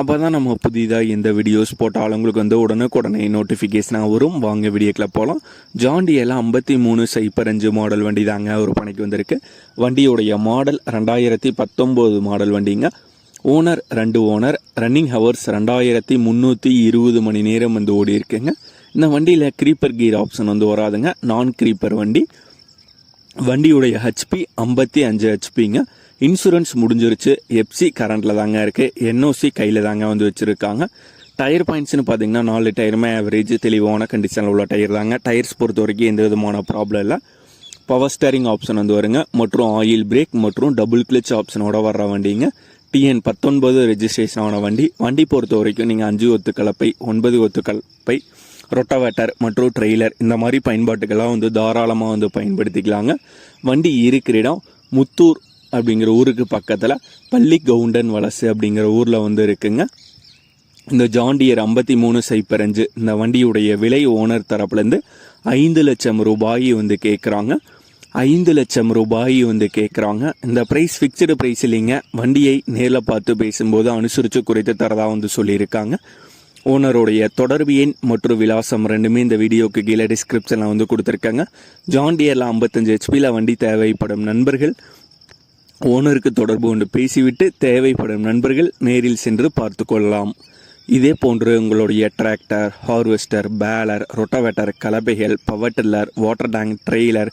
அப்போ தான் நம்ம புதிதாக எந்த வீடியோஸ் போட்டாலும் உங்களுக்கு வந்து உடனுக்குடனே நோட்டிஃபிகேஷனாக வரும். வாங்க வீடியோக்கில் போகலாம் ஜாண்டியெல்லாம் ஐம்பத்தி மூணு சைப்பர் அஞ்சு மாடல் வண்டி தாங்க ஒரு பணிக்கு வந்திருக்கு. வண்டியுடைய மாடல் ரெண்டாயிரத்தி பத்தொம்போது மாடல் வண்டிங்க. ஓனர் ரெண்டு ஓனர் ரன்னிங் ஹவர்ஸ் ரெண்டாயிரத்தி முந்நூற்றி இருபது மணி நேரம் வந்து ஓடி இருக்குங்க இந்த வண்டியில் க்ரீப்பர் கீர் ஆப்ஷன் வந்து வராதுங்க. நான் க்ரீப்பர் வண்டி. வண்டியுடைய ஹெச்பி ஐம்பத்தி அஞ்சு ஹெச்பிங்க இன்சூரன்ஸ் முடிஞ்சிருச்சு. எப்சி கரண்ட்டில் தாங்க இருக்குது என்ஓசி கையில் தாங்க வந்து வச்சுருக்காங்க. டயர் பாயிண்ட்ஸ்னு பார்த்தீங்கன்னா நாலு டயருமே ஆவரேஜ் தெளிவான கண்டிஷனில் உள்ள டயர் தாங்க. டயர்ஸ் பொறுத்த வரைக்கும் எந்த விதமான ப்ராப்ளம் இல்லை. பவர் ஸ்டேரிங் ஆப்ஷன் வந்து வருங்க. மற்றும் ஆயில் பிரேக் மற்றும் டபுள் கிளிச் ஆப்ஷனோட வர்ற வண்டிங்க. டிஎன் பத்தொன்பது ரெஜிஸ்ட்ரேஷன் ஆன வண்டி. வண்டி பொறுத்த வரைக்கும் நீங்கள் அஞ்சு ஒத்து கலப்பை ஒன்பது ஒத்து கலப்பை ரொட்டவேட்டர் மற்றும் ட்ரெய்லர் இந்த மாதிரி பயன்பாட்டுக்கெல்லாம் வந்து தாராளமாக வந்து பயன்படுத்திக்கலாங்க. வண்டி இருக்கிற இடம் முத்தூர் அப்படிங்கிற ஊருக்கு பக்கத்தில் பள்ளி கவுண்டன் வலசு அப்படிங்கிற ஊரில் வந்து இருக்குங்க. இந்த ஜாண்டியர் ஐம்பத்தி மூணு சைப்பர் அஞ்சு இந்த வண்டியுடைய விலை ஓனர் தரப்புலேருந்து ஐந்து லட்சம் ரூபாய் வந்து கேட்குறாங்க ஐந்து லட்சம் ரூபாய் வந்து கேட்குறாங்க இந்த ப்ரைஸ் ஃபிக்ஸ்டு ப்ரைஸ் இல்லைங்க. வண்டியை நேரில் பார்த்து பேசும்போது அனுசரித்து குறைத்து தரதாக வந்து சொல்லியிருக்காங்க. ஓனருடைய தொடர்பு எண் மற்றும் விலாசம் ரெண்டுமே இந்த வீடியோக்கு கீழே டிஸ்கிரிப்ஷனில் வந்து கொடுத்துருக்காங்க. ஜான்டியரில் ஐம்பத்தஞ்சு ஹெச்பியில் வண்டி தேவைப்படும் நண்பர்கள். ஓனருக்கு தொடர்பு கொண்டு பேசிவிட்டு தேவைப்படும் நண்பர்கள் நேரில் சென்று பார்த்து கொள்ளலாம். இதே போன்று உங்களுடைய tractor harvester baler rotavator கலப்பைகள் power tiller water tank trailer